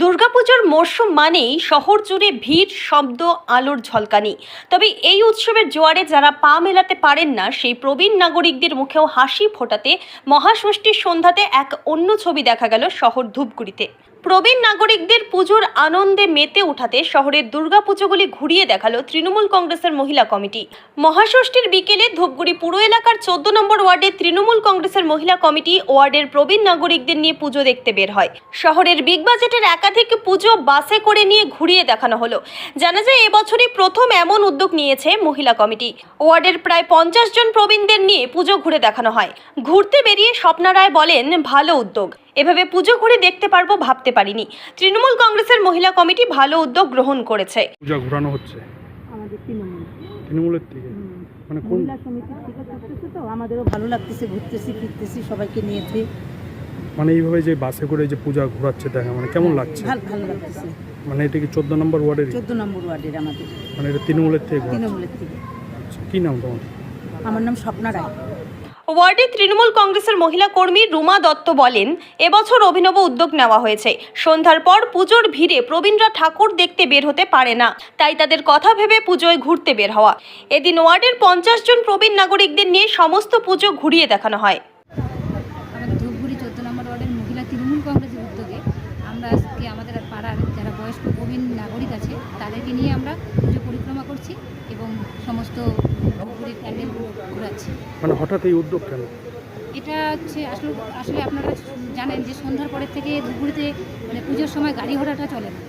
দুর্গাপুজোর মরশুম মানেই শহর জুড়ে ভিড়, শব্দ, আলোর ঝলকানি। তবে এই উৎসবের জোয়ারে যারা পা মেলাতে পারেন না, সেই প্রবীণ নাগরিকদের মুখেও হাসি ফোটাতে মহাষষ্ঠীর সন্ধ্যাতে এক অন্য ছবি দেখা গেল শহর ধূপগুড়িতে। প্রবীণ নাগরিকদের পুজোর আনন্দে মেতে উঠাতে শহরের দুর্গাপুজোগুলি ঘুরিয়ে দেখাল তৃণমূল কংগ্রেসের মহিলা কমিটি। মহাষষ্ঠীর বিকেলে ধূপগুড়ি পুরো এলাকার চোদ্দ নম্বর ওয়ার্ডে তৃণমূল কংগ্রেসের মহিলা কমিটি ওয়ার্ডের প্রবীণ নাগরিকদের নিয়ে পুজো দেখতে বের হয়। শহরের বিগ বাজেটের একাধিক পুজো বাসে করে নিয়ে ঘুরিয়ে দেখানো হলো। জানা যায় এবছরই প্রথম এমন উদ্যোগ নিয়েছে মহিলা কমিটি। ওয়ার্ডের প্রায় পঞ্চাশ জন প্রবীণদের নিয়ে পুজো ঘুরে দেখানো হয়। ঘুরতে বেরিয়ে স্বপ্না রায় বলেন ভালো উদ্যোগ। এভাবে পুজো ঘুরে দেখতে পারব ভাবতে পারিনি। তৃণমূল কংগ্রেসের মহিলা কমিটি ভালো উদ্যোগ গ্রহণ করেছে। পূজা ঘোরানো হচ্ছে? আমাদের তৃণমূল। তৃণমূলের থেকে? মানে কোন মহিলা সমিতির থেকে করতেছে তো আমাদেরও ভালো লাগতেছে ঘুরতেছি ফিরতেছি সবাইকে নিয়েছি। মানে এইভাবে যে বাসে করে যে পূজা ঘোরাচ্ছে দেখা মানে কেমন লাগছে? ভালো ভালো লাগতেছে মানে এটা কি চোদ্দ নম্বর ওয়ার্ডের চোদ্দ নম্বর ওয়ার্ডের আমাদের। মানে এটা তৃণমূলের থেকে তৃণমূলের থেকে। আচ্ছা, কি নাম তোমার? আমার নাম স্বপ্না রায়। ওয়ার্ডে তৃণমূল কংগ্রেসের মহিলা কর্মী রুমা দত্ত বলেন এবছর অভিনব উদ্যোগ নেওয়া হয়েছে। সন্ধ্যার পর পুজোর ভিড়ে প্রবীণরা ঠাকুর দেখতে বের হতে পারে না তাই তাদের কথা ভেবে পুজোয় ঘুরতে বের হওয়া। এদিন ওয়ার্ডের পঞ্চাশ জন প্রবীণ নাগরিকদের নিয়ে সমস্ত পুজো ঘুরিয়ে দেখানো হয় আমাদের ধূপগুড়ি চোদ্দ নম্বর ওয়ার্ডের মহিলা তৃণমূল কংগ্রেসের উদ্যোগে আমরা আজকে আমাদের পাড়ার যারা বয়স্ক প্রবীণ নাগরিক আছে তাদেরকে নিয়ে আমরা পুজো পরিক্রমা করছি এবং সমস্ত প্যান্ডেল ঘোরাচ্ছি। মানে হঠাৎ এই উদ্যোগ কেন? এটা হচ্ছে আসলে আসলে আপনারা জানেন যে সন্ধ্যার পরের থেকে ধূপগুড়িতে মানে পুজোর সময় গাড়ি ঘোড়াটা চলে না।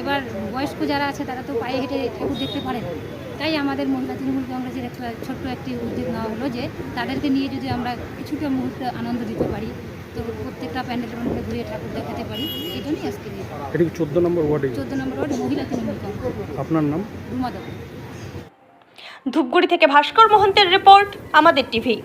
এবার বয়স্ক যারা আছে তারা তো পায়ে হেঁটে ঠাকুর দেখতে পারে না। তাই আমাদের মহিলা তৃণমূল কংগ্রেসের একটা ছোট্ট একটি উদ্যোগ নেওয়া হলো যে তাদেরকে নিয়ে যদি আমরা কিছুটা মুহূর্ত আনন্দ দিতে পারি প্যান্ডেলের মধ্যে ঘুরে ঠাকুর দেখাতে পারি এই জন্যই আজকে এটা কি চোদ্দ নম্বর ওয়ার্ডে চোদ্দ নম্বর ওয়ার্ড মহিলা তৃণমূল কংগ্রেস আপনার নাম? রুমা ধূপগুড়ি থেকে ভাস্কর মোহন্তের রিপোর্ট আমাদের টিভি।